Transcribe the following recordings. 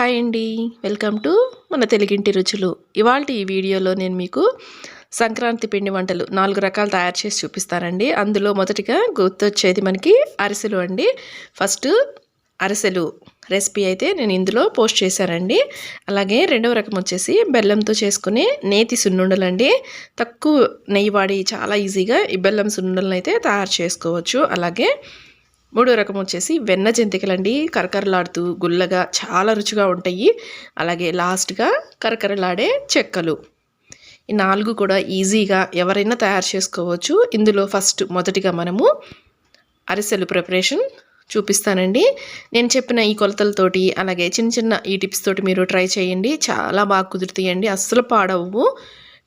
Hi అండి. Welcome to మన తెలుగింటి రుచులు. ఇవాళ ఈ వీడియోలో నేను మీకు సంక్రాంతి పిండి వంటలు నాలుగు రకాలు తయారు చేసి చూపిస్తానండి. అందులో మొదటిగా గుర్తొచ్చేది మనకి అరిసెలు అండి. ఫస్ట్ అరిసెలు రెసిపీ అయితే నేను ఇందులో పోస్ట్ చేశానండి. అలాగే రెండవ రకం వచ్చేసి బెల్లంతో చేసుకునే నేతి సున్నుండలు అండి. తక్కువ నెయ్యి వాడి చాలా ఈజీగా ఈ బెల్లం సున్నుండలను అయితే తయారు చేసుకోవచ్చు. అలాగే మూడో రకం వచ్చేసి వెన్న జంతికలండి. కరకరలాడుతూ గుల్లగా చాలా రుచిగా ఉంటాయి. అలాగే లాస్ట్గా కరకరలాడే చెక్కలు. ఈ నాలుగు కూడా ఈజీగా ఎవరైనా తయారు చేసుకోవచ్చు. ఇందులో ఫస్ట్ మొదటిగా మనము అరిసెలు ప్రిపరేషన్ చూపిస్తానండి. నేను చెప్పిన ఈ కొలతలతోటి అలాగే చిన్న చిన్న ఈ టిప్స్ తోటి మీరు ట్రై చేయండి. చాలా బాగా కుదురుతాయండి. అస్సలు పాడవు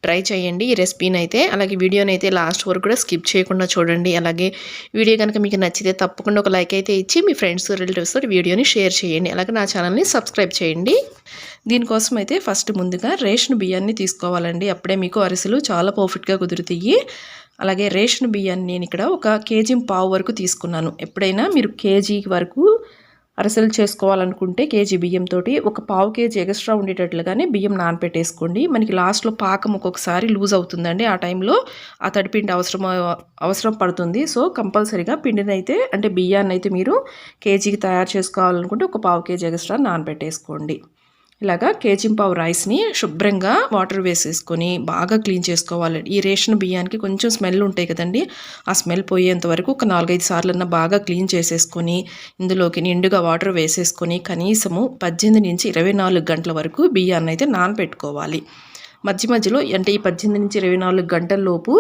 ట్రై చేయండి ఈ రెసిపీని అయితే అలాగే వీడియోని అయితే లాస్ట్ వరకు కూడా స్కిప్ చేయకుండా చూడండి. అలాగే వీడియో కనుక మీకు నచ్చితే తప్పకుండా ఒక లైక్ అయితే ఇచ్చి మీ ఫ్రెండ్స్ రిలేటివ్స్ వీడియోని షేర్ చేయండి. అలాగే నా ఛానల్ని సబ్స్క్రైబ్ చేయండి. దీనికోసం అయితే ఫస్ట్ ముందుగా రేషన్ బియ్యాన్ని తీసుకోవాలండి. అప్పుడే మీకు అరిసెలు చాలా పర్ఫెక్ట్గా కుదురుతాయి. అలాగే రేషన్ బియ్యాన్ని నేను ఇక్కడ ఒక కేజీ పావు వరకు తీసుకున్నాను. ఎప్పుడైనా మీరు కేజీ వరకు అరసలు చేసుకోవాలనుకుంటే కేజీ బియ్యంతో ఒక పావు కేజీ ఎక్స్ట్రా ఉండేటట్లుగానే బియ్యం నానపెట్టేసుకోండి. మనకి లాస్ట్లో పాకం ఒక్కొక్కసారి లూజ్ అవుతుందండి. ఆ టైంలో ఆ తడిపిండి అవసరం అవసరం పడుతుంది. సో కంపల్సరీగా పిండిని అయితే అంటే బియ్యాన్ని అయితే మీరు కేజీకి తయారు చేసుకోవాలనుకుంటే ఒక పావు కేజీ ఎక్స్ట్రా నానపెట్టేసుకోండి. ఇలాగా కేజింపావు రైస్ని శుభ్రంగా వాటర్ వేసేసుకొని బాగా క్లీన్ చేసుకోవాలి. ఈ రేషన్ బియ్యానికి కొంచెం స్మెల్ ఉంటాయి కదండి. ఆ స్మెల్ పోయేంత వరకు ఒక నాలుగైదు సార్లన్నా బాగా క్లీన్ చేసేసుకొని ఇందులోకి నిండుగా వాటర్ వేసేసుకొని కనీసము పద్దెనిమిది నుంచి ఇరవై నాలుగు గంటల వరకు బియ్యాన్ని అయితే నానపెట్టుకోవాలి మధ్య మధ్యలో అంటే ఈ పద్దెనిమిది నుంచి ఇరవై నాలుగు గంటల లోపు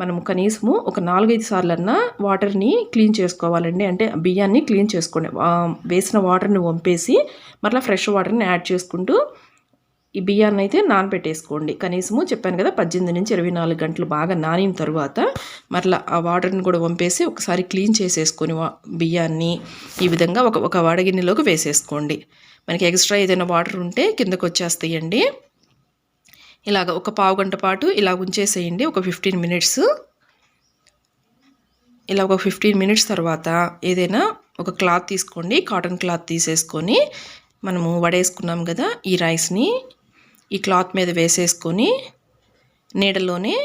మనము కనీసము ఒక నాలుగైదు సార్లన్నా వాటర్ని క్లీన్ చేసుకోవాలండి. అంటే బియ్యాన్ని క్లీన్ చేసుకోండి. వేసిన వాటర్ని వంపేసి మరలా ఫ్రెష్ వాటర్ని యాడ్ చేసుకుంటూ ఈ బియ్యాన్ని అయితే నానబెట్టేసుకోండి. కనీసము చెప్పాను కదా పద్దెనిమిది నుంచి ఇరవై నాలుగు గంటలు బాగా నానిన తర్వాత మరలా ఆ వాటర్ని కూడా వంపేసి ఒకసారి క్లీన్ చేసేసుకొని బియ్యాన్ని ఈ విధంగా ఒక ఒక వడగిన్నెలోకి వేసేసుకోండి. మనకి ఎక్స్ట్రా ఏదైనా వాటర్ ఉంటే కిందకు వచ్చేస్తాయండి ఇలాగ ఒక పావు గంట పాటు ఇలా ఉంచేసేయండి ఒక ఫిఫ్టీన్ మినిట్స్ ఇలా ఒక ఫిఫ్టీన్ మినిట్స్ తర్వాత ఏదైనా ఒక క్లాత్ తీసుకోండి కాటన్ క్లాత్ తీసేసుకొని మనము వడేసుకున్నాం కదా ఈ రైస్ని ఈ క్లాత్ మీద వేసేసుకొని నీడలోనే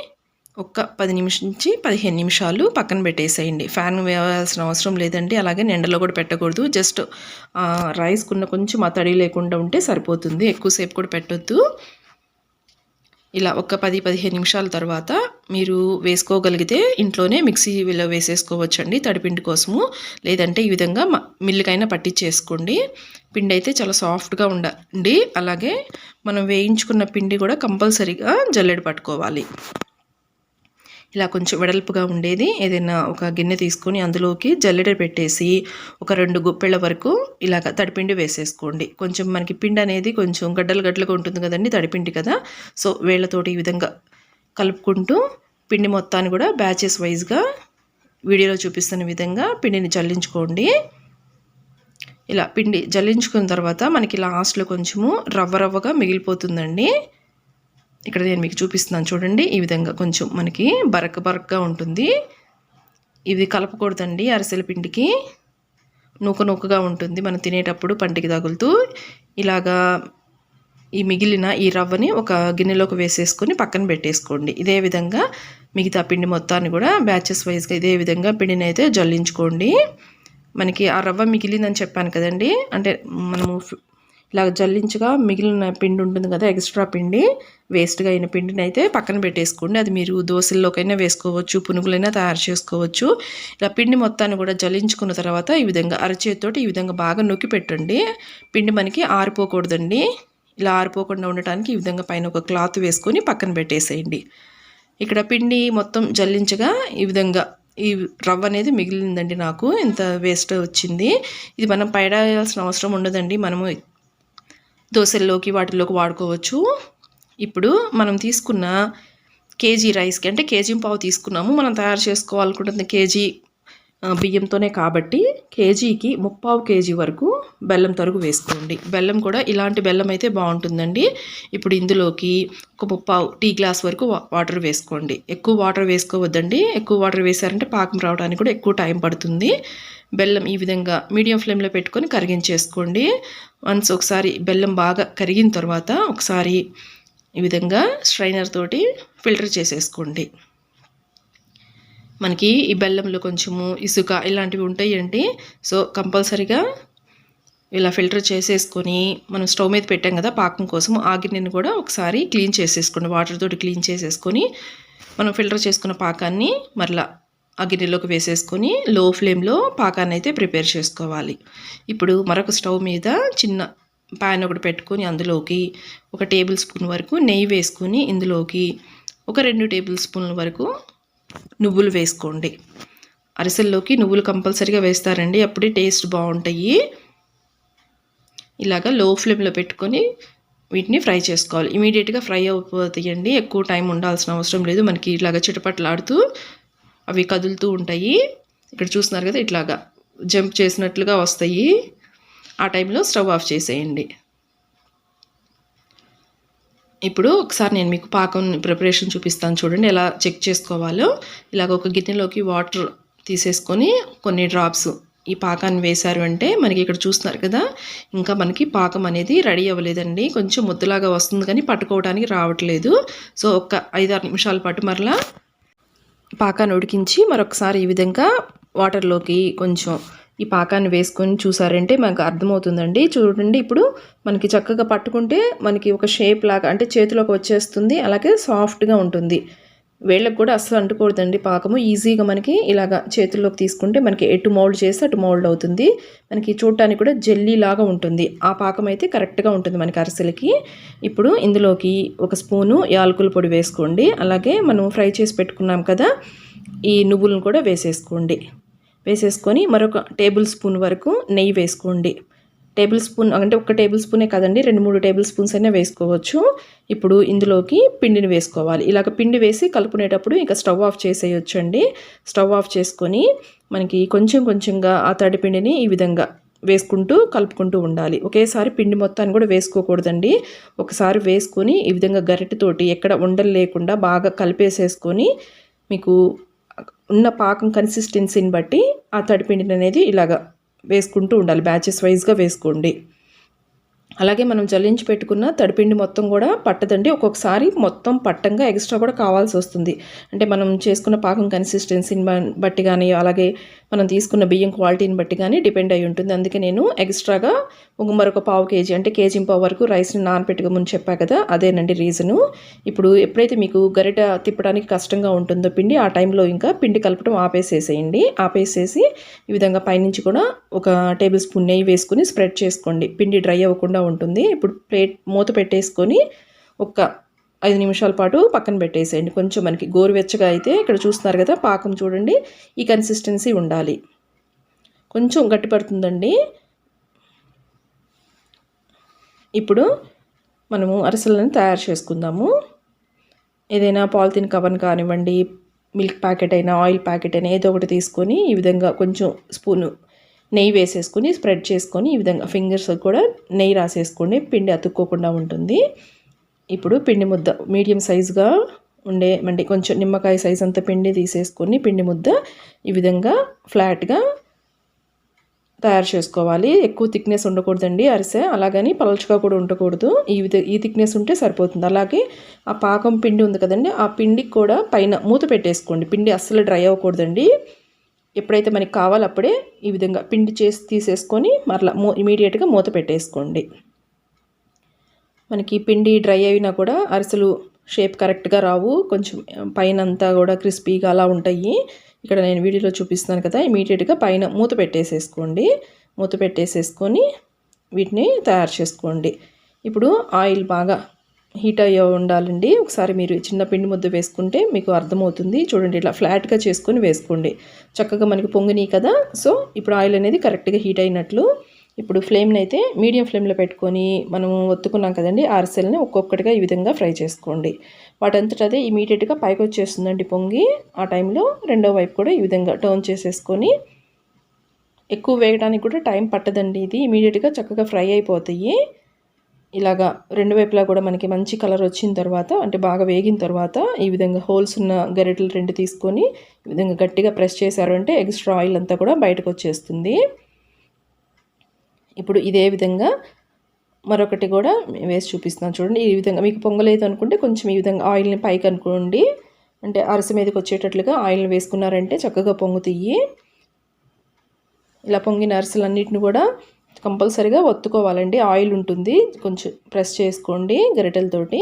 ఒక పది నిమిషం నుంచి పదిహేను నిమిషాలు పక్కన పెట్టేసేయండి. ఫ్యాన్ వేయాల్సిన అవసరం లేదండి అలాగే నిండలో కూడా పెట్టకూడదు. జస్ట్ రైస్కున్న కొంచెం ఆ తడి లేకుండా ఉంటే సరిపోతుంది. ఎక్కువసేపు కూడా పెట్టొద్దు. ఇలా ఒక పది పదిహేను నిమిషాల తర్వాత మీరు వేసుకోగలిగితే ఇంట్లోనే మిక్సీలో వేసేసుకోవచ్చండి తడిపిండి కోసము. లేదంటే ఈ విధంగా మిల్లుకైనా పట్టించేసుకోండి. పిండి అయితే చాలా సాఫ్ట్గా ఉండండి. అలాగే మనం వేయించుకున్న పిండి కూడా కంపల్సరీగా జల్లెడ పట్టుకోవాలి. ఇలా కొంచెం వెడల్పుగా ఉండేది. ఏదైనా ఒక గిన్నె తీసుకొని అందులోకి జల్లెడ పెట్టేసి ఒక రెండు గుప్పెళ్ళ వరకు ఇలాగ తడిపిండి వేసేసుకోండి. కొంచెం మనకి పిండి అనేది కొంచెం గడ్డలు గడ్డలుగా ఉంటుంది కదండి తడిపిండి కదా. సో వేళ్ళతోటి ఈ విధంగా కలుపుకుంటూ పిండి మొత్తాన్ని కూడా బ్యాచెస్ వైజ్గా వీడియోలో చూపిస్తున్న విధంగా పిండిని చల్లించుకోండి ఇలా పిండి జల్లించుకున్న తర్వాత మనకి లాస్ట్లో కొంచెము రవ్వ రవ్వగా మిగిలిపోతుందండి. ఇక్కడ నేను మీకు చూపిస్తున్నాను చూడండి. ఈ విధంగా కొంచెం మనకి బరక బరకగా ఉంటుంది. ఇది కలపకూడదండి అరిసెల పిండికి. నూక నూకగా ఉంటుంది. మనం తినేటప్పుడు పంటికి తగులుతూ ఇలాగా ఈ మిగిలిన ఈ రవ్వని ఒక గిన్నెలోకి వేసేసుకొని పక్కన పెట్టేసుకోండి. ఇదే విధంగా మిగతా పిండి మొత్తాన్ని కూడా బ్యాచెస్ వైజ్గా ఇదే విధంగా పిండిని అయితే జల్లించుకోండి. మనకి ఆ రవ్వ మిగిలిందని చెప్పాను కదండి. అంటే మనము ఇలా జల్లించగా మిగిలిన పిండి ఉంటుంది కదా ఎక్స్ట్రా పిండి వేస్ట్గా అయిన పిండిని అయితే పక్కన పెట్టేసుకోండి. అది మీరు దోశల్లోకైనా వేసుకోవచ్చు పునుగులైనా తయారు చేసుకోవచ్చు. ఇలా పిండి మొత్తాన్ని కూడా జల్లించుకున్న తర్వాత ఈ విధంగా అరచేతితోటి ఈ విధంగా బాగా నొక్కి పెట్టండి. పిండి మనకి ఆరిపోకూడదండి. ఇలా ఆరిపోకుండా ఉండటానికి ఈ విధంగా పైన ఒక క్లాత్ వేసుకొని పక్కన పెట్టేసేయండి. ఇక్కడ పిండి మొత్తం జల్లించగా ఈ విధంగా ఈ రవ్వ అనేది మిగిలిందండి నాకు ఇంత వేస్ట్ వచ్చింది. ఇది మనం పైడాల్సిన అవసరం ఉండదండి. మనము దోశల్లోకి వాటిల్లోకి వాడుకోవచ్చు. ఇప్పుడు మనం తీసుకున్న కేజీ రైస్కి అంటే కేజీ పావు తీసుకున్నాము. మనం తయారు చేసుకోవాలనుకుంటుంది కేజీ బియ్యంతోనే కాబట్టి కేజీకి ముప్పావు కేజీ వరకు బెల్లం తరుగు వేసుకోండి. బెల్లం కూడా ఇలాంటి బెల్లం అయితే బాగుంటుందండి. ఇప్పుడు ఇందులోకి ఒక ముప్పావు టీ గ్లాస్ వరకు వాటర్ వేసుకోండి. ఎక్కువ వాటర్ వేసుకోవద్దండి. ఎక్కువ వాటర్ వేసారంటే పాకం రావడానికి కూడా ఎక్కువ టైం పడుతుంది. బెల్లం ఈ విధంగా మీడియం ఫ్లేమ్లో పెట్టుకొని కరిగించేసుకోండి. వన్స్ ఒకసారి బెల్లం బాగా కరిగిన తర్వాత ఒకసారి ఈ విధంగా స్ట్రైనర్ తోటి ఫిల్టర్ చేసేసుకోండి. మనకి ఈ బెల్లంలో కొంచెము ఇసుక ఇలాంటివి ఉంటాయండి. సో కంపల్సరీగా ఇలా ఫిల్టర్ చేసేసుకొని మనం స్టవ్ మీద పెట్టాం కదా పాకం కోసం ఆగిరిని కూడా ఒకసారి క్లీన్ చేసేసుకోండి. వాటర్ తోటి క్లీన్ చేసేసుకొని మనం ఫిల్టర్ చేసుకున్న పాకాన్ని మరలా ఆ గిన్నెలోకి వేసేసుకొని లో ఫ్లేమ్లో పాకాన్ని అయితే ప్రిపేర్ చేసుకోవాలి. ఇప్పుడు మరొక స్టవ్ మీద చిన్న ప్యాన్ ఒకటి పెట్టుకొని అందులోకి ఒక టేబుల్ స్పూన్ వరకు నెయ్యి వేసుకొని ఇందులోకి ఒక రెండు టేబుల్ స్పూన్ల వరకు నువ్వులు వేసుకోండి. అరిసెల్లోకి నువ్వులు కంపల్సరీగా వేస్తారండి. అప్పుడే టేస్ట్ బాగుంటాయి. ఇలాగ లో ఫ్లేమ్లో పెట్టుకొని వీటిని ఫ్రై చేసుకోవాలి. ఇమీడియట్గా ఫ్రై అయిపోతాయండి ఎక్కువ టైం ఉండాల్సిన అవసరం లేదు. మనకి ఇలాగ చిటపట్లాడుతూ అవి కదులుతూ ఉంటాయి. ఇక్కడ చూస్తున్నారు కదా ఇట్లాగా. జంప్ చేసినట్లుగా వస్తాయి. ఆ టైంలో స్టవ్ ఆఫ్ చేసేయండి. ఇప్పుడు ఒకసారి నేను మీకు పాకం ప్రిపరేషన్ చూపిస్తాను చూడండి ఎలా చెక్ చేసుకోవాలో. ఇలాగ ఒక గిన్నెలోకి వాటర్ తీసేసుకొని కొన్ని డ్రాప్స్ ఈ పాకాన్ని వేశారు అంటే మనకి ఇక్కడ చూస్తున్నారు కదా ఇంకా మనకి పాకం అనేది రెడీ అవ్వలేదండి. కొంచెం ముద్దలాగా వస్తుంది కానీ పట్టుకోవడానికి రావట్లేదు. సో ఒక ఐదారు నిమిషాల పాటు మరలా పాకాన్ని ఉడికించి మరొకసారి ఈ విధంగా వాటర్లోకి కొంచెం ఈ పాకాన్ని వేసుకొని చూసారంటే మనకు అర్థమవుతుందండి. చూడండి ఇప్పుడు మనకి చక్కగా పట్టుకుంటే మనకి ఒక షేప్ లాగా అంటే చేతిలోకి వచ్చేస్తుంది అలాగే సాఫ్ట్గా ఉంటుంది. వేళ్ళకు కూడా అస్సలు అంటుకూడదండి పాకము. ఈజీగా మనకి ఇలాగ చేతుల్లోకి తీసుకుంటే మనకి ఎటు మౌల్డ్ చేస్తే అటు మౌల్డ్ అవుతుంది. మనకి చూడటానికి కూడా జెల్లీ లాగా ఉంటుంది. ఆ పాకం అయితే కరెక్ట్గా ఉంటుంది మనకి అరిసెలకి. ఇప్పుడు ఇందులోకి ఒక స్పూను యాలకుల పొడి వేసుకోండి. అలాగే మనం ఫ్రై చేసి పెట్టుకున్నాం కదా ఈ నువ్వులను కూడా వేసేసుకోండి. వేసేసుకొని మరొక టేబుల్ స్పూన్ వరకు నెయ్యి వేసుకోండి. టేబుల్ స్పూన్ అంటే ఒక టేబుల్ స్పూనే కదండి రెండు మూడు టేబుల్ స్పూన్స్ అయినా వేసుకోవచ్చు. ఇప్పుడు ఇందులోకి పిండిని వేసుకోవాలి. ఇలాగ పిండి వేసి కలుపునేటప్పుడు ఇంకా స్టవ్ ఆఫ్ చేసేయచ్చు అండి స్టవ్ ఆఫ్ చేసుకొని మనకి కొంచెం కొంచెంగా ఆ తడి పిండిని ఈ విధంగా వేసుకుంటూ కలుపుకుంటూ ఉండాలి. ఒకేసారి పిండి మొత్తాన్ని కూడా వేసుకోకూడదండి. ఒకసారి వేసుకొని ఈ విధంగా గరిటెతోటి ఎక్కడ ఉండలు లేకుండా బాగా కలిపేసేసుకొని మీకు ఉన్న పాకం కన్సిస్టెన్సీని బట్టి ఆ తడిపిండిని అనేది ఇలాగా వేసుకుంటూ ఉండాలి. బ్యాచెస్ వైజ్గా వేసుకోండి. అలాగే మనం జల్లించి పెట్టుకున్న తడిపిండి మొత్తం కూడా పట్టదండి. ఒక్కొక్కసారి మొత్తం పట్టంగా ఎక్స్ట్రా కూడా కావాల్సి వస్తుంది. అంటే మనం చేసుకున్న పాకం కన్సిస్టెన్సీని బట్టి కానీ అలాగే మనం తీసుకున్న బియ్యం క్వాలిటీని బట్టి కానీ డిపెండ్ అయి ఉంటుంది. అందుకే నేను ఎక్స్ట్రాగా ఒక మరొక పావు కేజీ అంటే కేజీ పావు వరకు రైస్ని నానపెట్టుకోమని చెప్పా కదా అదేనండి రీజను ఇప్పుడు ఎప్పుడైతే మీకు గరిట తిప్పడానికి కష్టంగా ఉంటుందో పిండి ఆ టైంలో ఇంకా పిండి కలపడం ఆపేసేసేయండి. ఆపేసేసి ఈ విధంగా పైనుంచి కూడా ఒక టేబుల్ స్పూన్ నెయ్యి వేసుకుని స్ప్రెడ్ చేసుకోండి. పిండి డ్రై అవ్వకుండా ఉంటుంది. ఇప్పుడు ప్లేట్ మూత పెట్టేసుకొని ఒక ఐదు నిమిషాల పాటు పక్కన పెట్టేసేయండి. కొంచెం మనకి గోరువెచ్చగా అయితే ఇక్కడ చూస్తున్నారు కదా పాకం చూడండి ఈ కన్సిస్టెన్సీ ఉండాలి. కొంచెం గట్టిపడుతుందండి ఇప్పుడు మనము అరిసెలను తయారు చేసుకుందాము. ఏదైనా పాలిథిన్ కవర్ కానివ్వండి మిల్క్ ప్యాకెట్ అయినా ఆయిల్ ప్యాకెట్ అయినా ఏదో ఒకటి తీసుకొని ఈ విధంగా కొంచెం స్పూను నెయ్యి వేసేసుకొని స్ప్రెడ్ చేసుకొని ఈ విధంగా ఫింగర్స్ కూడా నెయ్యి రాసేసుకోండి పిండి అతుక్కోకుండా ఉంటుంది. ఇప్పుడు పిండి ముద్ద మీడియం సైజుగా ఉండే అంటే కొంచెం నిమ్మకాయ సైజ్ అంత పిండి తీసేసుకొని పిండి ముద్ద ఈ విధంగా ఫ్లాట్గా తయారు చేసుకోవాలి. ఎక్కువ థిక్నెస్ ఉండకూడదండి అరిసె. అలాగని పలచగా కూడా ఉండకూడదు. ఈ విధ ఈ థిక్నెస్ ఉంటే సరిపోతుంది. అలాగే ఆ పాకం పిండి ఉంది కదండి ఆ పిండికి కూడా పైన మూత పెట్టేసుకోండి. పిండి అస్సలు డ్రై అవ్వకూడదండి. ఎప్పుడైతే మనకి కావాలో అప్పుడే ఈ విధంగా పిండి చేసి తీసేసుకొని మరలా మూ ఇమీడియట్గా మూత పెట్టేసుకోండి. మనకి పిండి డ్రై అయినా కూడా అరిసెలు షేప్ కరెక్ట్గా రావు. కొంచెం పైన అంతా కూడా క్రిస్పీగా అలా ఉంటాయి. ఇక్కడ నేను వీడియోలో చూపిస్తున్నాను కదా ఇమీడియట్గా పైన మూత పెట్టేసేసుకోండి. మూత పెట్టేసేసుకొని వీటిని తయారు చేసుకోండి. ఇప్పుడు ఆయిల్ బాగా హీట్ అయ్యే ఉండాలండి. ఒకసారి మీరు చిన్న పిండి ముద్ద వేసుకుంటే మీకు అర్థమవుతుంది. చూడండి ఇట్లా ఫ్లాట్గా చేసుకొని వేసుకోండి. చక్కగా మనకి పొంగినాయి కదా. సో ఇప్పుడు ఆయిల్ అనేది కరెక్ట్గా హీట్ అయినట్లు ఇప్పుడు ఫ్లేమ్ని అయితే మీడియం ఫ్లేమ్లో పెట్టుకొని మనం ఒత్తుకున్నాం కదండి ఆర్సెల్ని ఒక్కొక్కటిగా ఈ విధంగా ఫ్రై చేసుకోండి. వాటంతట అదే ఇమీడియట్గా పైకి వచ్చేస్తుందండి పొంగి. ఆ టైంలో రెండో వైపు కూడా ఈ విధంగా టర్న్ చేసేసుకొని ఎక్కువ వేయడానికి కూడా టైం పట్టదండి ఇది. ఇమీడియట్గా చక్కగా ఫ్రై అయిపోతాయి. ఇలాగా రెండు వైపులా కూడా మనకి మంచి కలర్ వచ్చిన తర్వాత అంటే బాగా వేగిన తర్వాత ఈ విధంగా హోల్స్ ఉన్న గరిటలు రెండు తీసుకొని ఈ విధంగా గట్టిగా ప్రెస్ చేశారు అంటే ఎక్స్ట్రా ఆయిల్ అంతా కూడా బయటకు వచ్చేస్తుంది. ఇప్పుడు ఇదే విధంగా మరొకటి కూడా వేసి చూపిస్తున్నాను చూడండి. ఈ విధంగా మీకు పొంగలేదు అనుకుంటే కొంచెం ఈ విధంగా ఆయిల్ని పైకి అనుకోండి. అంటే అరస మీదకి వచ్చేటట్లుగా ఆయిల్ని వేసుకున్నారంటే చక్కగా పొంగుతాయి. ఇలా పొంగిన అరిసెలన్నిటిని కూడా కంపల్సరిగా ఒత్తుకోవాలండి. ఆయిల్ ఉంటుంది. కొంచెం ప్రెస్ చేసుకోండి గరిటెలతోటి.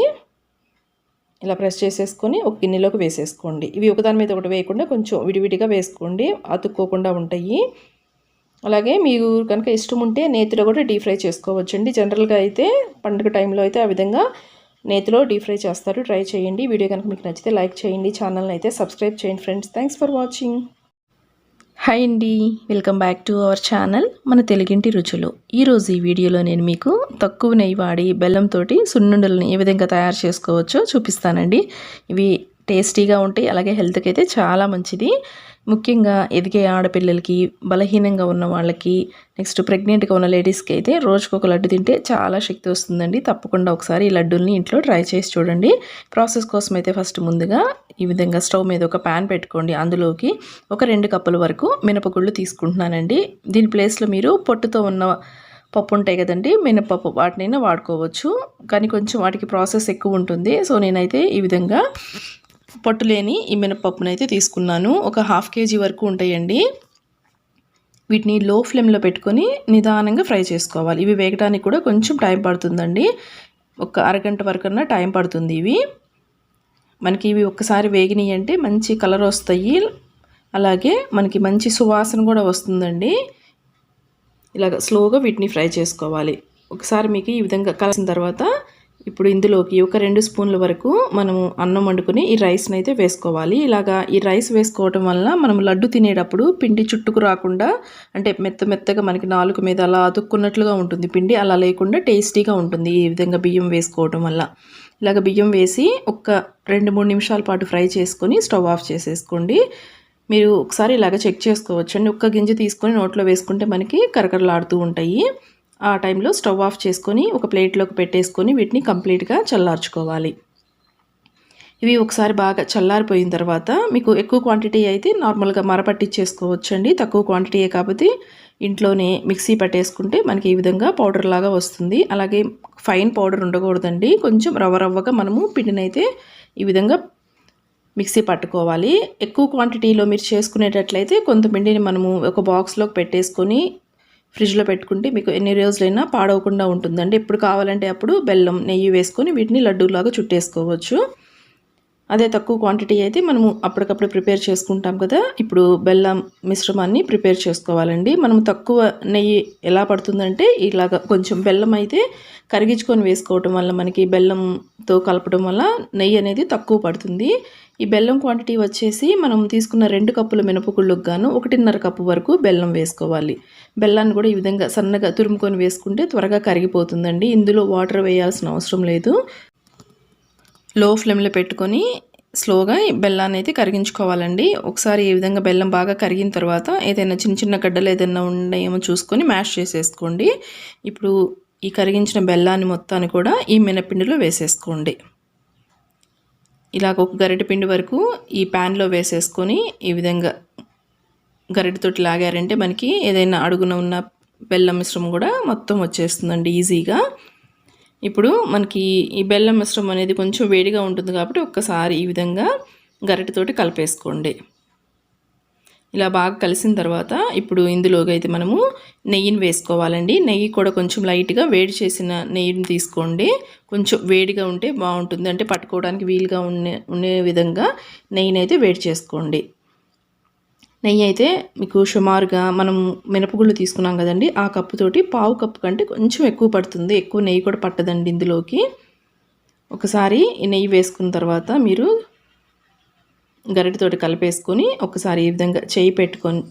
ఇలా ప్రెస్ చేసేసుకొని ఒక గిన్నెలోకి వేసేసుకోండి. ఇవి ఒకదాని మీద ఒకటి వేయకుండా కొంచెం విడివిడిగా వేసుకోండి. అతుక్కోకుండా ఉంటాయి. అలాగే మీరు కనుక ఇష్టం ఉంటే నేతిలో కూడా డీప్ ఫ్రై చేసుకోవచ్చండి. జనరల్గా అయితే పండుగ టైంలో అయితే ఆ విధంగా నేతిలో డీప్ ఫ్రై చేస్తారు. ట్రై చేయండి. వీడియో కనుక మీకు నచ్చితే లైక్ చేయండి. ఛానల్ని అయితే సబ్స్క్రైబ్ చేయండి friends. Thanks for watching. Hi అండి welcome back to our channel మన తెలుగింటి రుచులు. ఈరోజు ఈ వీడియోలో నేను మీకు తక్కువ నెయ్యి వాడి బెల్లంతో సున్నుండలను ఏ విధంగా తయారు చేసుకోవచ్చో చూపిస్తానండి. ఇవి టేస్టీగా ఉంటాయి అలాగే హెల్త్కి అయితే చాలా మంచిది. ముఖ్యంగా ఎదిగే ఆడపిల్లలకి బలహీనంగా ఉన్న వాళ్ళకి నెక్స్ట్ ప్రెగ్నెంట్గా ఉన్న లేడీస్కి అయితే రోజుకు ఒక లడ్డు తింటే చాలా శక్తి వస్తుందండి. తప్పకుండా ఒకసారి ఈ లడ్డూల్ని ఇంట్లో ట్రై చేసి చూడండి. ప్రాసెస్ కోసం అయితే ఫస్ట్ ముందుగా ఈ విధంగా స్టవ్ మీద ఒక ప్యాన్ పెట్టుకోండి. అందులోకి ఒక రెండు కప్పుల వరకు మినపగుళ్ళు తీసుకుంటున్నానండి. దీని ప్లేస్లో మీరు పొట్టుతో ఉన్న పప్పు ఉంటాయి కదండి మినపప్పు వాటినైనా వాడుకోవచ్చు. కానీ కొంచెం వాటికి ప్రాసెస్ ఎక్కువ ఉంటుంది. సో నేనైతే ఈ విధంగా పొట్టు లేని ఈ మినపప్పునైతే తీసుకున్నాను. ఒక హాఫ్ కేజీ వరకు ఉంటాయండి. వీటిని లో ఫ్లేమ్లో పెట్టుకొని నిదానంగా ఫ్రై చేసుకోవాలి. ఇవి వేగడానికి కూడా కొంచెం టైం పడుతుందండి. ఒక అరగంట వరకన్నా టైం పడుతుంది ఇవి. మనకి ఇవి ఒక్కసారి వేగినాయి అంటే మంచి కలర్ వస్తాయి. అలాగే మనకి మంచి సువాసన కూడా వస్తుందండి. ఇలాగ స్లోగా వీటిని ఫ్రై చేసుకోవాలి. ఒకసారి మీకు ఈ విధంగా కలిసిన తర్వాత ఇప్పుడు ఇందులోకి ఒక రెండు స్పూన్ల వరకు మనము అన్నం వండుకొని ఈ రైస్ని అయితే వేసుకోవాలి. ఇలాగా ఈ రైస్ వేసుకోవటం వల్ల మనం లడ్డు తినేటప్పుడు పిండి చుట్టుకు రాకుండా అంటే మెత్త మెత్తగా మనకి నాలుగు మీద అలా అతుక్కున్నట్లుగా ఉంటుంది పిండి అలా లేకుండా టేస్టీగా ఉంటుంది ఈ విధంగా బియ్యం వేసుకోవటం వల్ల. ఇలాగ బియ్యం వేసి ఒక రెండు మూడు నిమిషాల పాటు ఫ్రై చేసుకొని స్టవ్ ఆఫ్ చేసేసుకోండి. మీరు ఒకసారి ఇలాగ చెక్ చేసుకోవచ్చు అండి ఒక్క గింజ తీసుకొని నోట్లో వేసుకుంటే మనకి కరకరలాడుతూ ఉంటాయి. ఆ టైంలో స్టవ్ ఆఫ్ చేసుకొని ఒక ప్లేట్లోకి పెట్టేసుకొని వీటిని కంప్లీట్గా చల్లార్చుకోవాలి. ఇవి ఒకసారి బాగా చల్లారిపోయిన తర్వాత మీకు ఎక్కువ క్వాంటిటీ అయితే నార్మల్గా మరపట్టించేసుకోవచ్చండి తక్కువ క్వాంటిటీయే కాబట్టి ఇంట్లోనే మిక్సీ పట్టేసుకుంటే మనకి ఈ విధంగా పౌడర్ లాగా వస్తుంది. అలాగే ఫైన్ పౌడర్ ఉండకూడదండి. కొంచెం రవ్వ రవ్వగా మనము పిండినైతే ఈ విధంగా మిక్సీ పట్టుకోవాలి. ఎక్కువ క్వాంటిటీలో మీరు చేసుకునేటట్లయితే కొంత పిండిని మనము ఒక బాక్స్లోకి పెట్టేసుకొని ఫ్రిడ్జ్లో పెట్టుకుంటే మీకు ఎన్ని రోజులైనా పాడవకుండా ఉంటుందండి. ఎప్పుడు కావాలంటే అప్పుడు బెల్లం నెయ్యి వేసుకొని వీటిని లడ్డూలాగా చుట్టేసుకోవచ్చు. అదే తక్కువ క్వాంటిటీ అయితే మనము అప్పటికప్పుడు ప్రిపేర్ చేసుకుంటాం కదా. ఇప్పుడు బెల్లం మిశ్రమాన్ని ప్రిపేర్ చేసుకోవాలండి. మనం తక్కువ నెయ్యి ఎలా పడుతుందంటే ఇలాగ కొంచెం బెల్లం అయితే కరిగించుకొని వేసుకోవటం వల్ల మనకి బెల్లంతో కలపడం వల్ల నెయ్యి అనేది తక్కువ పడుతుంది. ఈ బెల్లం క్వాంటిటీ వచ్చేసి మనం తీసుకున్న రెండు కప్పుల మినపగుళ్ళకు గాను ఒకటిన్నర కప్పు వరకు బెల్లం వేసుకోవాలి. బెల్లాన్ని కూడా ఈ విధంగా సన్నగా తురుముకొని వేసుకుంటే త్వరగా కరిగిపోతుందండి. ఇందులో వాటర్ వేయాల్సిన అవసరం లేదు. లో ఫ్లేమ్లో పెట్టుకొని స్లోగా బెల్లాన్ని అయితే కరిగించుకోవాలండి. ఒకసారి ఈ విధంగా బెల్లం బాగా కరిగిన తర్వాత ఏదైనా చిన్న చిన్న గడ్డలు ఏదైనా ఉన్నాయేమో చూసుకొని మ్యాష్ చేసేసుకోండి. ఇప్పుడు ఈ కరిగించిన బెల్లాన్ని మొత్తాన్ని కూడా ఈ మినపిండిలో వేసేసుకోండి. ఇలాగ ఒక గరిటె పిండి వరకు ఈ ప్యాన్లో వేసేసుకొని ఈ విధంగా గరిటతోటి లాగారంటే మనకి ఏదైనా అడుగున ఉన్న బెల్లం మిశ్రమం కూడా మొత్తం వచ్చేస్తుందండి ఈజీగా. ఇప్పుడు మనకి ఈ బెల్లం మిశ్రమం అనేది కొంచెం వేడిగా ఉంటుంది కాబట్టి ఒక్కసారి ఈ విధంగా గరిటతోటి కలిపేసుకోండి. ఇలా బాగా కలిసిన తర్వాత ఇప్పుడు ఇందులోకి అయితే మనము నెయ్యిని వేసుకోవాలండి. నెయ్యి కూడా కొంచెం లైట్గా వేడి చేసిన నెయ్యిని తీసుకోండి. కొంచెం వేడిగా ఉంటే బాగుంటుంది. అంటే పట్టుకోవడానికి వీలుగా ఉండే ఉండే విధంగా నెయ్యిని అయితే వేడి చేసుకోండి. నెయ్యి అయితే మీకు సుమారుగా మనం మినపగుళ్ళు తీసుకున్నాం కదండి ఆ కప్పుతోటి పావు కప్పు కంటే కొంచెం ఎక్కువ పడుతుంది. ఎక్కువ నెయ్యి కూడా పట్టదండి ఇందులోకి. ఒకసారి నెయ్యి వేసుకున్న తర్వాత మీరు గరిటతోటి కలిపేసుకొని ఒకసారి ఈ విధంగా చేయి పెట్టుకొని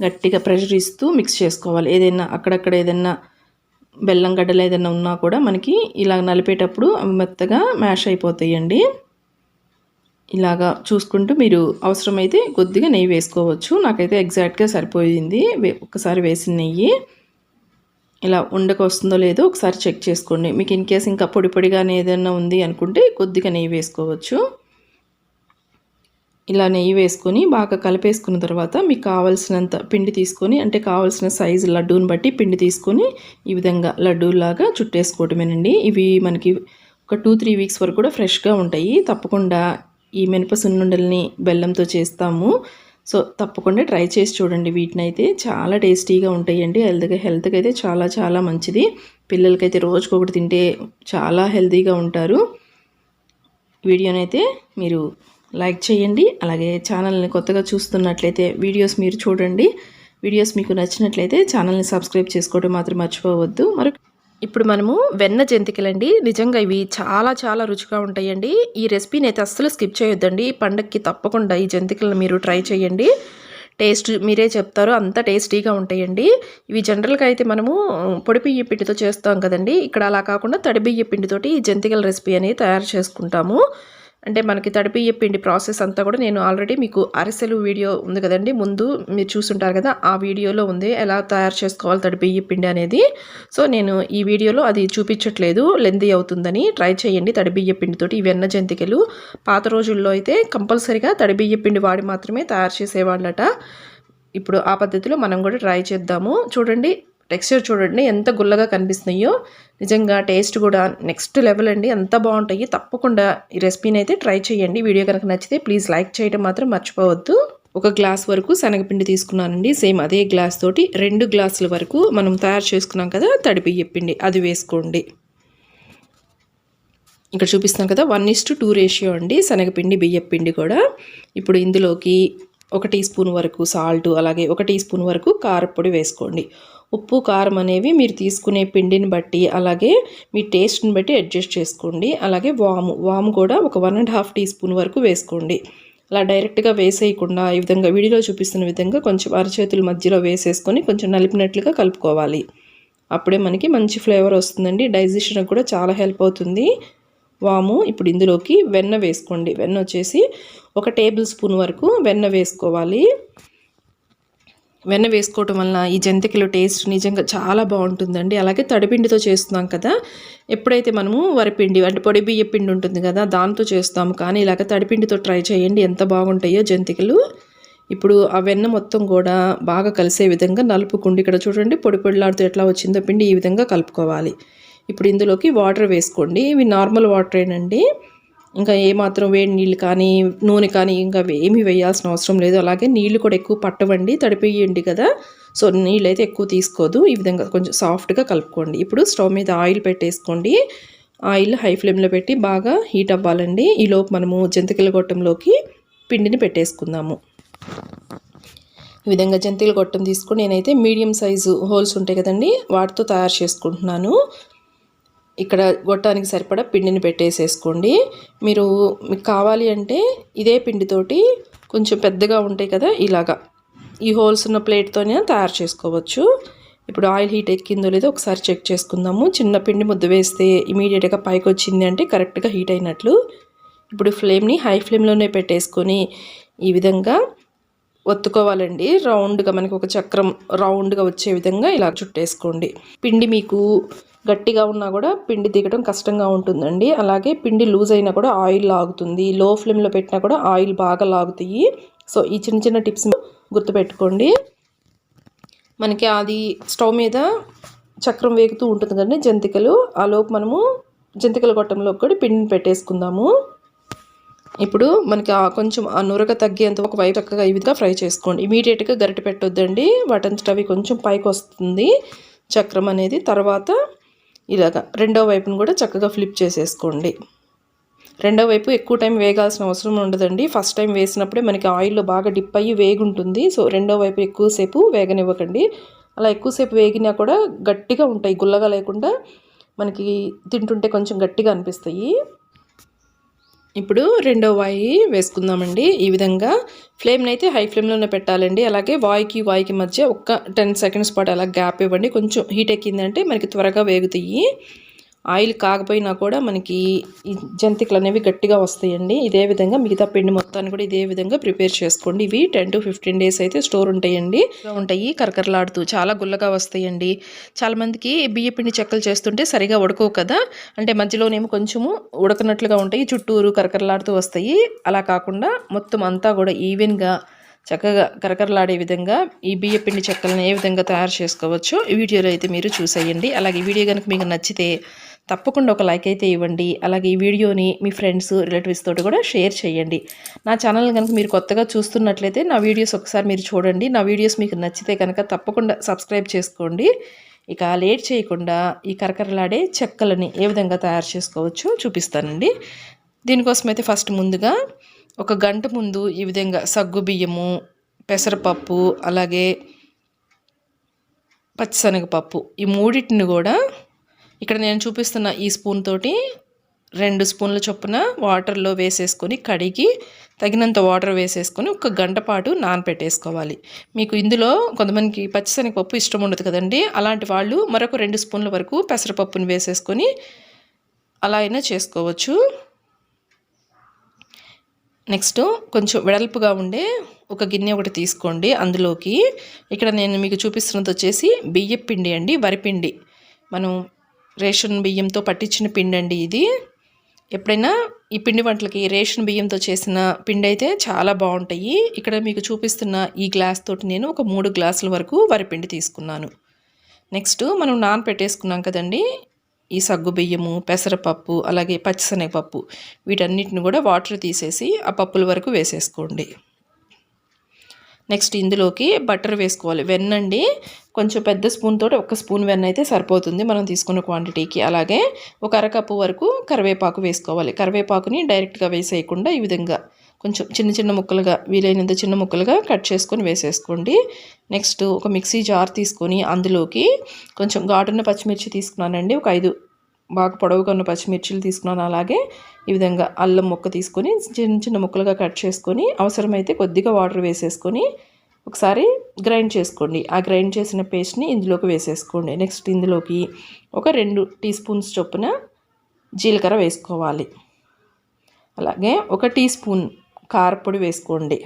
గట్టిగా ప్రెషర్ ఇస్తూ మిక్స్ చేసుకోవాలి. ఏదైనా అక్కడక్కడ ఏదైనా బెల్లం గడ్డలు ఏదైనా ఉన్నా కూడా మనకి ఇలా నలిపేటప్పుడు మెత్తగా మ్యాష్ అయిపోతాయండి. ఇలాగా చూసుకుంటూ మీరు అవసరమైతే కొద్దిగా నెయ్యి వేసుకోవచ్చు. నాకైతే ఎగ్జాక్ట్గా సరిపోయింది. ఒకసారి వేసిన నెయ్యి. ఇలా ఉండకు వస్తుందో లేదో ఒకసారి చెక్ చేసుకోండి. మీకు ఇన్ కేస్ ఇంకా పొడి పొడిగానే ఏదైనా ఉంది అనుకుంటే కొద్దిగా నెయ్యి వేసుకోవచ్చు. ఇలా నెయ్యి వేసుకొని బాగా కలిపేసుకున్న తర్వాత మీకు కావాల్సినంత పిండి తీసుకొని అంటే కావాల్సిన సైజు లడ్డూని బట్టి పిండి తీసుకొని ఈ విధంగా లడ్డూలాగా చుట్టేసుకోవటమేనండి. ఇవి మనకి ఒక టూ త్రీ వీక్స్ వరకు కూడా ఫ్రెష్గా ఉంటాయి. తప్పకుండా ఈ మినప సున్నుండల్ని బెల్లంతో చేస్తాము. సో తప్పకుండా ట్రై చేసి చూడండి. వీటిని అయితే చాలా టేస్టీగా ఉంటాయండి. హెల్త్గా హెల్త్కి అయితే చాలా చాలా మంచిది. పిల్లలకైతే రోజుకొకటి తింటే చాలా హెల్తీగా ఉంటారు. వీడియోనైతే మీరు లైక్ చేయండి. అలాగే ఛానల్ని కొత్తగా చూస్తున్నట్లయితే వీడియోస్ మీరు చూడండి. వీడియోస్ మీకు నచ్చినట్లయితే ఛానల్ని సబ్స్క్రైబ్ చేసుకోవడం మాత్రం మర్చిపోవద్దు. మరి ఇప్పుడు మనము వెన్న జంతికలండి. నిజంగా ఇవి చాలా చాలా రుచిగా ఉంటాయండి. ఈ రెసిపీని అయితే అస్సలు స్కిప్ చేయొద్దండి. పండక్కి తప్పకుండా ఈ జంతికలను మీరు ట్రై చేయండి. టేస్ట్ మీరే చెప్తారు. అంత టేస్టీగా ఉంటాయండి. ఇవి జనరల్గా అయితే మనము పొడి బియ్య పిండితో చేస్తాం కదండి. ఇక్కడ అలా కాకుండా తడి బియ్య పిండితోటి ఈ జంతికల రెసిపీ అనేది తయారు చేసుకుంటాము. అంటే మనకి తడిపియ్య పిండి ప్రాసెస్ అంతా కూడా నేను ఆల్రెడీ మీకు అరిసెలు వీడియో ఉంది కదండి. ముందు మీరు చూసుంటారు కదా ఆ వీడియోలో ఉంది ఎలా తయారు చేసుకోవాలి తడిపియ్య పిండి అనేది. సో నేను ఈ వీడియోలో అది చూపించట్లేదు లెందీ అవుతుందని ట్రై చేయండి తడిబియ్య పిండితోటి ఈ వెన్న జంతికలు. పాత రోజుల్లో అయితే కంపల్సరీగా తడిబియ్య పిండి వాడి మాత్రమే తయారు చేసేవాళ్ళట. ఇప్పుడు ఆ పద్ధతిలో మనం కూడా ట్రై చేద్దాము. చూడండి టెక్స్చర్ చూడండి ఎంత గుల్లగా కనిపిస్తున్నాయో. నిజంగా టేస్ట్ కూడా నెక్స్ట్ లెవెల్ అండి. ఎంత బాగుంటాయి. తప్పకుండా ఈ రెసిపీని అయితే ట్రై చేయండి. వీడియో కనుక నచ్చితే ప్లీజ్ లైక్ చేయడం మాత్రం మర్చిపోవద్దు. ఒక గ్లాస్ వరకు శనగపిండి తీసుకున్నానండి. సేమ్ అదే గ్లాస్ తోటి రెండు గ్లాసుల వరకు మనం తయారు చేసుకున్నాం కదా తడి పిండి. అది వేసుకోండి. ఇక్కడ చూపిస్తాను కదా one is to two ratio అండి శనగపిండి బియ్యపిండి కూడా. ఇప్పుడు ఇందులోకి ఒక టీ స్పూన్ వరకు సాల్ట్ అలాగే ఒక టీ స్పూన్ వరకు కారపొడి వేసుకోండి. ఉప్పు కారం అనేవి మీరు తీసుకునే పిండిని బట్టి అలాగే మీ టేస్ట్ని బట్టి అడ్జస్ట్ చేసుకోండి. అలాగే వాము వాము కూడా ఒక one and half teaspoon వరకు వేసుకోండి. అలా డైరెక్ట్గా వేసేయకుండా ఈ విధంగా వీడియోలో చూపిస్తున్న విధంగా కొంచెం అరచేతుల మధ్యలో వేసేసుకొని కొంచెం నలిపినట్లుగా కలుపుకోవాలి. అప్పుడే మనకి మంచి ఫ్లేవర్ వస్తుందండి. డైజెషన్కి కూడా చాలా హెల్ప్ అవుతుంది. వాము ఇప్పుడు ఇందులోకి వెన్న వేసుకోండి. వెన్న వచ్చేసి ఒక టేబుల్ స్పూన్ వరకు వెన్న వేసుకోవాలి. వెన్న వేసుకోవటం వలన ఈ జంతికల టేస్ట్ నిజంగా చాలా బాగుంటుందండి. అలాగే తడిపిండితో చేస్తున్నాం కదా. ఎప్పుడైతే మనము వరిపిండి అంటే పొడి బియ్య పిండి ఉంటుంది కదా దాంతో చేస్తాము. కానీ ఇలాగ తడిపిండితో ట్రై చేయండి. ఎంత బాగుంటాయో జంతికలు. ఇప్పుడు ఆ వెన్న మొత్తం కూడా బాగా కలిసే విధంగా నలుపుకుండి ఇక్కడ చూడండి. పొడి పొడిలాడుతూ ఎట్లా వచ్చిందో పిండి ఈ విధంగా కలుపుకోవాలి. ఇప్పుడు ఇందులోకి వాటర్ వేసుకోండి. ఇవి నార్మల్ వాటరేనండి ఇంకా ఏమాత్రం వేడి నీళ్ళు కానీ నూనె కానీ ఇంకా ఏమీ వేయాల్సిన అవసరం లేదు. అలాగే నీళ్ళు కూడా ఎక్కువ పట్టవండి తడిపేయండి కదా. సో నీళ్ళు అయితే ఎక్కువ తీసుకోదు. ఈ విధంగా కొంచెం సాఫ్ట్గా కలుపుకోండి. ఇప్పుడు స్టవ్ మీద ఆయిల్ పెట్టేసుకోండి. ఆయిల్ హై ఫ్లేమ్లో పెట్టి బాగా హీట్ అవ్వాలండి. ఈలోపు మనము జంతికల గొట్టంలోకి పిండిని పెట్టేసుకుందాము. ఈ విధంగా జంతికల గొట్టం తీసుకొని నేనైతే మీడియం సైజు హోల్స్ ఉంటాయి కదండి వాటితో తయారు చేసుకుంటున్నాను. ఇక్కడ గొట్టానికి సరిపడా పిండిని పెట్టేసేసుకోండి. మీరు మీకు కావాలి అంటే ఇదే పిండితోటి కొంచెం పెద్దగా ఉంటాయి కదా ఇలాగా. ఈ హోల్స్ ఉన్న ప్లేట్తోనే తయారు చేసుకోవచ్చు. ఇప్పుడు ఆయిల్ హీట్ ఎక్కిందో లేదో ఒకసారి చెక్ చేసుకుందాము. చిన్న పిండి ముద్ద వేస్తే ఇమీడియట్గా పైకి వచ్చింది అంటే కరెక్ట్గా హీట్ అయినట్లు. ఇప్పుడు ఫ్లేమ్ని హై ఫ్లేమ్లోనే పెట్టేసుకొని ఈ విధంగా ఒత్తుకోవాలండి. రౌండ్గా మనకు ఒక చక్రం రౌండ్గా వచ్చే విధంగా ఇలా చుట్టేసుకోండి. పిండి మీకు గట్టిగా ఉన్నా కూడా పిండి దిగడం కష్టంగా ఉంటుందండి. అలాగే పిండి లూజ్ అయినా కూడా ఆయిల్ లాగుతుంది. లో ఫ్లేమ్లో పెట్టినా కూడా ఆయిల్ బాగా లాగుతాయి. సో ఈ చిన్న చిన్న టిప్స్ గుర్తుపెట్టుకోండి. మనకి అది స్టవ్ మీద చక్రం వేగుతూ ఉంటుంది కదండి జంతికలు. ఆ లోపు మనము జంతికల గొట్టంలో కూడా పిండిని పెట్టేసుకుందాము. ఇప్పుడు మనకి కొంచెం ఆ నురగ తగ్గేంత ఒక వైపు చక్కగా ఈ విధంగా ఫ్రై చేసుకోండి. ఇమీడియట్గా గరిటె పెట్టొద్దండి. వాటంతట అవి కొంచెం పైకి వస్తుంది చక్రం అనేది తర్వాత ఇలాగా రెండో వైపును కూడా చక్కగా ఫ్లిప్ చేసేసుకోండి. రెండో వైపు ఎక్కువ టైం వేగాల్సిన అవసరం ఉండదండి. ఫస్ట్ టైం వేసినప్పుడే మనకి ఆయిల్లో బాగా డిప్ అయ్యి వేగుంటుంది. సో రెండో వైపు ఎక్కువసేపు వేగనివ్వకండి. అలా ఎక్కువసేపు వేగినా కూడా గట్టిగా ఉంటాయి. గుల్లగా లేకుండా మనకి తింటుంటే కొంచెం గట్టిగా అనిపిస్తాయి. ఇప్పుడు రెండో వాయి వేసుకుందామండి. ఈ విధంగా ఫ్లేమ్ని అయితే హై ఫ్లేమ్లోనే పెట్టాలండి. అలాగే వాయికి వాయికి మధ్య ఒక్క టెన్ సెకండ్స్ పాటు అలా గ్యాప్ ఇవ్వండి. కొంచెం హీట్ ఎక్కిందంటే మనకి త్వరగా వేగుతాయి. ఆయిల్ కాకపోయినా కూడా మనకి ఈ జంతికలు అనేవి గట్టిగా వస్తాయండి. ఇదే విధంగా మిగతా పిండి మొత్తాన్ని కూడా ఇదే విధంగా ప్రిపేర్ చేసుకోండి. ఇవి టెన్ టు ఫిఫ్టీన్ డేస్ అయితే స్టోర్ ఉంటాయండి. ఉంటాయి కరకరలాడుతూ చాలా గుల్లగా వస్తాయండి. చాలా మందికి బియ్య పిండి చెక్కలు చేస్తుంటే సరిగా ఉడకవు కదా. అంటే మధ్యలోనేమో కొంచెము ఉడకనట్లుగా ఉంటాయి చుట్టూరు కరకరలాడుతూ వస్తాయి. అలా కాకుండా మొత్తం అంతా కూడా ఈవెన్గా చక్కగా కరకరలాడే విధంగా ఈ బియ్య పిండి చెక్కలను ఏ విధంగా తయారు చేసుకోవచ్చో ఈ వీడియోలో అయితే మీరు చూసేయండి. అలాగే ఈ వీడియో కనుక మీకు నచ్చితే తప్పకుండా ఒక లైక్ అయితే ఇవ్వండి. అలాగే ఈ వీడియోని మీ ఫ్రెండ్స్ రిలేటివ్స్ తోటి కూడా షేర్ చేయండి. నా ఛానల్ కనుక మీరు కొత్తగా చూస్తున్నట్లయితే నా వీడియోస్ ఒకసారి మీరు చూడండి. నా వీడియోస్ మీకు నచ్చితే కనుక తప్పకుండా సబ్స్క్రైబ్ చేసుకోండి. ఇక లేట్ చేయకుండా ఈ కరకరలాడే చెక్కలని ఏ విధంగా తయారు చేసుకోవచ్చో చూపిస్తానండి. దీనికోసం అయితే ఫస్ట్ ముందుగా ఒక గంట ముందు ఈ విధంగా సగ్గు బియ్యము పెసరపప్పు అలాగే పచ్చిశనగపప్పు ఈ మూడింటిని కూడా ఇక్కడ నేను చూపిస్తున్న ఈ స్పూన్ తోటి రెండు స్పూన్ల చొప్పున వాటర్లో వేసేసుకొని కడిగి తగినంత వాటర్ వేసేసుకొని ఒక గంట పాటు నానపెట్టేసుకోవాలి. మీకు ఇందులో కొంతమందికి పచ్చిశనగపప్పు ఇష్టం ఉండదు కదండి. అలాంటి వాళ్ళు మరొక రెండు స్పూన్ల వరకు పెసరపప్పుని వేసేసుకొని అలా అయినా చేసుకోవచ్చు. నెక్స్ట్ కొంచెం వెడల్పుగా ఉండే ఒక గిన్నె ఒకటి తీసుకోండి అందులోకి. ఇక్కడ నేను మీకు చూపిస్తున్నది వచ్చేసి బియ్యపిండి అండి వరిపిండి. మనం రేషన్ బియ్యంతో పట్టించిన పిండి అండి ఇది. ఎప్పుడైనా ఈ పిండి వంటలకి రేషన్ బియ్యంతో చేసిన పిండి అయితే చాలా బాగుంటాయి. ఇక్కడ మీకు చూపిస్తున్న ఈ గ్లాస్ తోటి నేను ఒక మూడు గ్లాసుల వరకు వరిపిండి తీసుకున్నాను. నెక్స్ట్ మనం నాన్ పెట్టేసుకున్నాం కదండి. ఈ సగ్గు బియ్యము పెసరపప్పు అలాగే పచ్చిశనగపప్పు వీటన్నిటిని కూడా వాటర్ తీసేసి ఆ పప్పుల వరకు వేసేసుకోండి. నెక్స్ట్ ఇందులోకి బటర్ వేసుకోవాలి. వెన్న అండి కొంచెం పెద్ద స్పూన్ తోటి ఒక స్పూన్ వెన్న అయితే సరిపోతుంది. మనం తీసుకున్న క్వాంటిటీకి. అలాగే ఒక అరకప్పు వరకు కరివేపాకు వేసుకోవాలి. కరివేపాకుని డైరెక్ట్గా వేసేయకుండా ఈ విధంగా కొంచెం చిన్న చిన్న ముక్కలుగా వీలైనంత చిన్న ముక్కలుగా కట్ చేసుకొని వేసేసుకోండి. నెక్స్ట్ ఒక మిక్సీ జార్ తీసుకొని అందులోకి కొంచెం ఘాటున్న పచ్చిమిర్చి తీసుకున్నానండి. ఒక ఐదు బాగా పొడవుగా ఉన్న పచ్చిమిర్చిలు తీసుకున్నాను. అలాగే ఈ విధంగా అల్లం ముక్క తీసుకొని చిన్న చిన్న ముక్కలుగా కట్ చేసుకొని అవసరమైతే కొద్దిగా వాటర్ వేసేసుకొని ఒకసారి గ్రైండ్ చేసుకోండి. ఆ గ్రైండ్ చేసిన పేస్ట్ని ఇందులోకి వేసేసుకోండి. నెక్స్ట్ ఇందులోకి ఒక రెండు టీ స్పూన్స్ చొప్పున జీలకర్ర వేసుకోవాలి. అలాగే ఒక టీ స్పూన్ కారపొడి వేసుకోండి.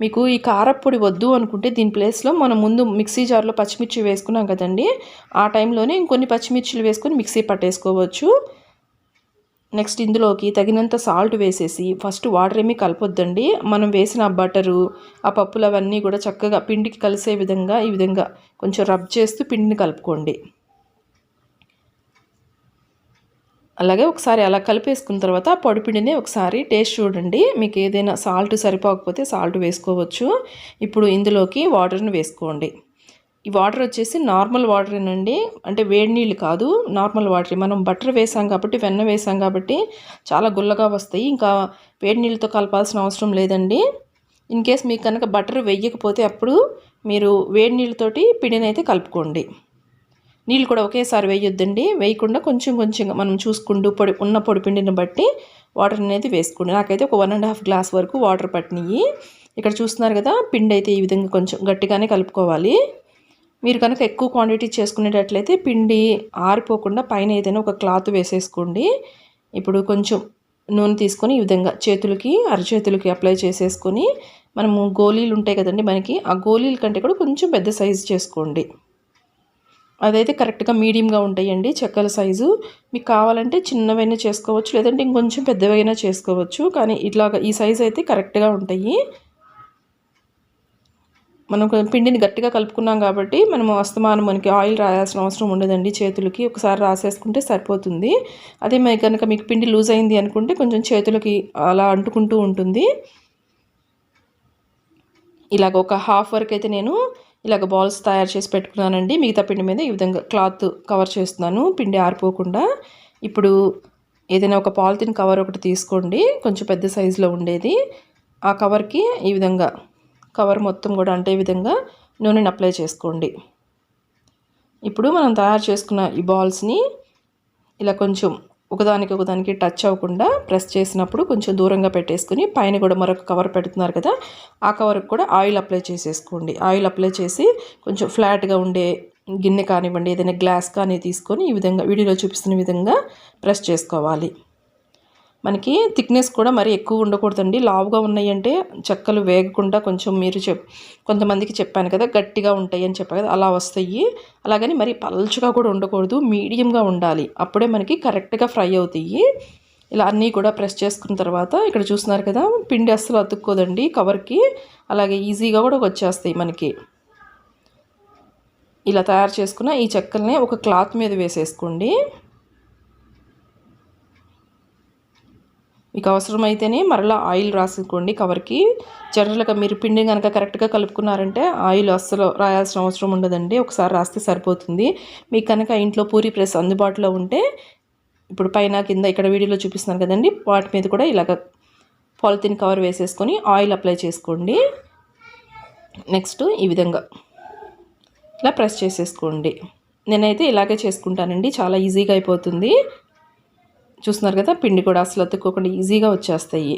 మీకు ఈ కారప్పొడి వద్దు అనుకుంటే దీని ప్లేస్లో మనం ముందు మిక్సీ జార్లో పచ్చిమిర్చి వేసుకున్నాం కదండి. ఆ టైంలోనే ఇంకొన్ని పచ్చిమిర్చిలు వేసుకొని మిక్సీ పట్టేసుకోవచ్చు. నెక్స్ట్ ఇందులోకి తగినంత సాల్ట్ వేసేసి ఫస్ట్ వాటర్ ఏమీ కలపొద్దండి. మనం వేసిన బటరు ఆ పప్పులు అవన్నీ కూడా చక్కగా పిండికి కలిసే విధంగా ఈ విధంగా కొంచెం రబ్ చేస్తూ పిండిని కలుపుకోండి. అలాగే ఒకసారి అలా కలిపేసుకున్న తర్వాత పొడిపిండిని ఒకసారి టేస్ట్ చూడండి. మీకు ఏదైనా సాల్ట్ సరిపోకపోతే సాల్ట్ వేసుకోవచ్చు. ఇప్పుడు ఇందులోకి వాటర్ని వేసుకోండి. ఈ వాటర్ వచ్చేసి నార్మల్ వాటరేనండి. అంటే వేడి నీళ్ళు కాదు నార్మల్ వాటర్. మనం బటర్ వేసాం కాబట్టి వెన్న వేసాం కాబట్టి చాలా గుల్లగా వస్తాయి. ఇంకా వేడి నీళ్ళతో కలపాల్సిన అవసరం లేదండి. ఇన్ కేస్ మీకు కనుక బటర్ వేయకపోతే అప్పుడు మీరు వేడి నీళ్ళతోటి పిండిని అయితే కలుపుకోండి. నీళ్ళు కూడా ఒకేసారి వేయొద్దండి. వేయకుండా కొంచెం కొంచెంగా మనం చూసుకుంటూ పొడి ఉన్న పొడిపిండిని బట్టి వాటర్ అనేది వేసుకోండి. నాకైతే ఒక వన్ అండ్ హాఫ్ గ్లాస్ వరకు వాటర్ పట్టినాయి. ఇక్కడ చూస్తున్నారు కదా పిండి అయితే ఈ విధంగా కొంచెం గట్టిగానే కలుపుకోవాలి. మీరు కనుక ఎక్కువ క్వాంటిటీ చేసుకునేటట్లయితే పిండి ఆరిపోకుండా పైన ఏదైనా ఒక క్లాత్ వేసేసుకోండి. ఇప్పుడు కొంచెం నూనె తీసుకొని ఈ విధంగా చేతులకి అరచేతులకి అప్లై చేసేసుకొని మనము గోళీలు ఉంటాయి కదండి మనకి ఆ గోళీల కంటే కూడా కొంచెం పెద్ద సైజు చేసుకోండి. అదైతే కరెక్ట్గా మీడియంగా ఉంటాయండి చెక్కల సైజు. మీకు కావాలంటే చిన్నవైనా చేసుకోవచ్చు లేదంటే ఇంకొంచెం పెద్దవైనా చేసుకోవచ్చు. కానీ ఇట్లాగా ఈ సైజు అయితే కరెక్ట్గా ఉంటాయి. మనం పిండిని గట్టిగా కలుపుకున్నాం కాబట్టి మనం అస్తమానం మనకి ఆయిల్ రాయాల్సిన అవసరం ఉండదండి చేతులకి. ఒకసారి రాసేసుకుంటే సరిపోతుంది. అదే మరి కనుక మీకు పిండి లూజ్ అయింది అనుకుంటే కొంచెం చేతులకి అలా అంటుకుంటూ ఉంటుంది. ఇలాగ ఒక హాఫ్ వరకు అయితే నేను ఇలాగ బాల్స్ తయారు చేసి పెట్టుకున్నానండి. మిగతా పిండి మీద ఈ విధంగా క్లాత్ కవర్ చేస్తున్నాను. పిండి ఆరిపోకుండా ఇప్పుడు ఏదైనా ఒక పాలిథిన్ కవర్ ఒకటి తీసుకోండి. కొంచెం పెద్ద సైజులో ఉండేది. ఆ కవర్కి ఈ విధంగా కవర్ మొత్తం కూడా అంటే విధంగా నూనెని అప్లై చేసుకోండి. ఇప్పుడు మనం తయారు చేసుకున్న ఈ బాల్స్ని ఇలా కొంచెం ఒకదానికి ఒకదానికి టచ్ అవ్వకుండా ప్రెస్ చేసినప్పుడు కొంచెం దూరంగా పెట్టేసుకుని పైన కూడా మరొక కవర్ పెడుతున్నారు కదా ఆ కవర్కి కూడా ఆయిల్ అప్లై చేసేసుకోండి. ఆయిల్ అప్లై చేసి కొంచెం ఫ్లాట్గా ఉండే గిన్నె కానివ్వండి ఏదైనా గ్లాస్ కానీ తీసుకొని ఈ విధంగా వీడియోలో చూపిస్తున్న విధంగా ప్రెస్ చేసుకోవాలి. మనకి థిక్నెస్ కూడా మరి ఎక్కువ ఉండకూడదండి. లావుగా ఉన్నాయంటే చెక్కలు వేగకుండా కొంచెం మీరు చెప్ కొంతమందికి చెప్పాను కదా గట్టిగా ఉంటాయి అని చెప్పా కదా అలా వస్తాయి. అలాగని మరి పల్చగా కూడా ఉండకూడదు మీడియంగా ఉండాలి. అప్పుడే మనకి కరెక్ట్గా ఫ్రై అవుతాయి. ఇలా అన్నీ కూడా ప్రెస్ చేసుకున్న తర్వాత ఇక్కడ చూస్తున్నారు కదా పిండి అస్సలు అతుక్కోదండి కవర్కి. అలాగే ఈజీగా కూడా వచ్చేస్తాయి మనకి. ఇలా తయారు చేసుకున్న ఈ చెక్కల్ని ఒక క్లాత్ మీద వేసేసుకోండి. మీకు అవసరమైతేనే మరలా ఆయిల్ రాసుకోండి. కవర్కి జనరల్గా మీరు పిండి కనుక కరెక్ట్గా కలుపుకున్నారంటే ఆయిల్ అస్సలు రాయాల్సిన అవసరం ఉండదండి. ఒకసారి రాస్తే సరిపోతుంది. మీకు కనుక ఇంట్లో పూరి ప్రెస్ అందుబాటులో ఉంటే ఇప్పుడు పైన కింద ఇక్కడ వీడియోలో చూపిస్తున్నాను కదండి. వాటి మీద కూడా ఇలాగ పాలిథిన్ కవర్ వేసేసుకొని ఆయిల్ అప్లై చేసుకోండి. నెక్స్ట్ ఈ విధంగా ఇలా ప్రెస్ చేసేసుకోండి. నేనైతే ఇలాగే చేసుకుంటానండి. చాలా ఈజీగా అయిపోతుంది. చూస్తున్నారు కదా పిండి కూడా అసలు అతుక్కోకుండా ఈజీగా వచ్చేస్తాయి.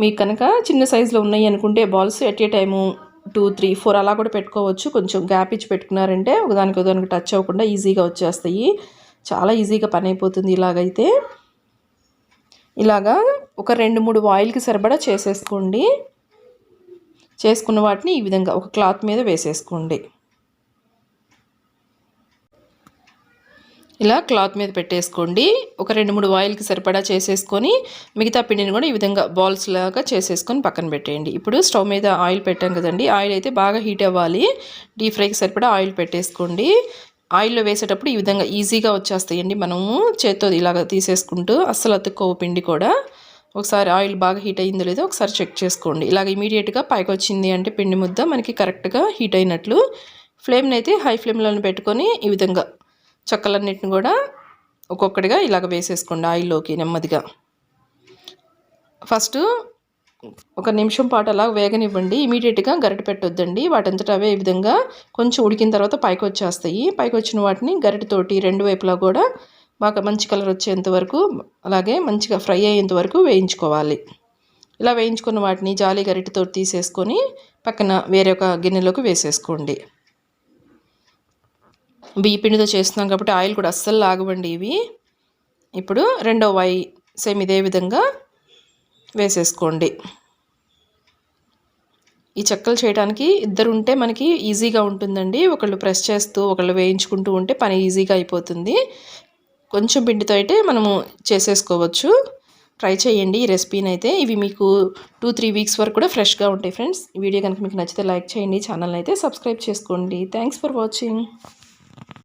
మీకు కనుక చిన్న సైజులో ఉన్నాయి అనుకుంటే balls at a time two three four అలా కూడా పెట్టుకోవచ్చు. కొంచెం గ్యాప్ ఇచ్చి పెట్టుకున్నారంటే ఒకదానికి ఒకదానికి టచ్ అవ్వకుండా ఈజీగా వచ్చేస్తాయి. చాలా ఈజీగా పని అయిపోతుంది ఇలాగైతే. ఇలాగా ఒక రెండు మూడు ఆయిల్కి సరిపడా చేసేసుకోండి. చేసుకున్న వాటిని ఈ విధంగా ఒక క్లాత్ మీద వేసేసుకోండి. ఇలా క్లాత్ మీద పెట్టేసుకోండి. ఒక రెండు మూడు ఆయిల్కి సరిపడా చేసేసుకొని మిగతా పిండిని కూడా ఈ విధంగా బాల్స్ లాగా చేసేసుకొని పక్కన పెట్టేయండి. ఇప్పుడు స్టవ్ మీద ఆయిల్ పెట్టాం కదండి ఆయిల్ అయితే బాగా హీట్ అవ్వాలి. డీప్ ఫ్రైకి సరిపడా ఆయిల్ పెట్టేసుకోండి. ఆయిల్లో వేసేటప్పుడు ఈ విధంగా ఈజీగా వచ్చేస్తాయండి. మనము చేత్తో ఇలాగ తీసేసుకుంటూ అస్సలు అతుక్కోవు పిండి కూడా. ఒకసారి ఆయిల్ బాగా హీట్ అయిందో లేదో ఒకసారి చెక్ చేసుకోండి. ఇలాగ ఇమీడియట్గా పైకి వచ్చింది అంటే పిండి ముద్ద మనకి కరెక్ట్గా హీట్ అయినట్లు. ఫ్లేమ్ని అయితే హై ఫ్లేమ్లో పెట్టుకొని ఈ విధంగా చెక్కలన్నిటిని కూడా ఒక్కొక్కటిగా ఇలాగ వేసేసుకోండి ఆయిల్లోకి నెమ్మదిగా. ఫస్ట్ ఒక నిమిషం పాటు అలా వేగనివ్వండి. ఇమీడియట్గా గరిట పెట్టొద్దండి. వాటంతటా అవే ఈ విధంగా కొంచెం ఉడికిన తర్వాత పైకి వచ్చేస్తాయి. పైకి వచ్చిన వాటిని గరిటతోటి రెండు వైపులా కూడా బాగా మంచి కలర్ వచ్చేంత వరకు అలాగే మంచిగా ఫ్రై అయ్యేంత వరకు వేయించుకోవాలి. ఇలా వేయించుకున్న వాటిని జాలి గరిటతో తీసేసుకొని పక్కన వేరే ఒక గిన్నెలోకి వేసేసుకోండి. బియ్యపిండితో చేస్తున్నాం కాబట్టి ఆయిల్ కూడా అస్సలు లాగవండి ఇవి. ఇప్పుడు రెండో వై సేమ్ ఇదే విధంగా వేసేసుకోండి. ఈ చెక్కలు చేయడానికి ఇద్దరు ఉంటే మనకి ఈజీగా ఉంటుందండి. ఒకళ్ళు ప్రెస్ చేస్తూ ఒకళ్ళు వేయించుకుంటూ ఉంటే పని ఈజీగా అయిపోతుంది. కొంచెం పిండితో అయితే మనము చేసేసుకోవచ్చు. ట్రై చేయండి ఈ రెసిపీని అయితే ఇవి మీకు టూ త్రీ వీక్స్ వరకు కూడా ఫ్రెష్గా ఉంటాయి ఫ్రెండ్స్. ఈ వీడియో కనుక మీకు నచ్చితే లైక్ చేయండి. ఛానల్ని అయితే సబ్స్క్రైబ్ చేసుకోండి. Thanks for watching.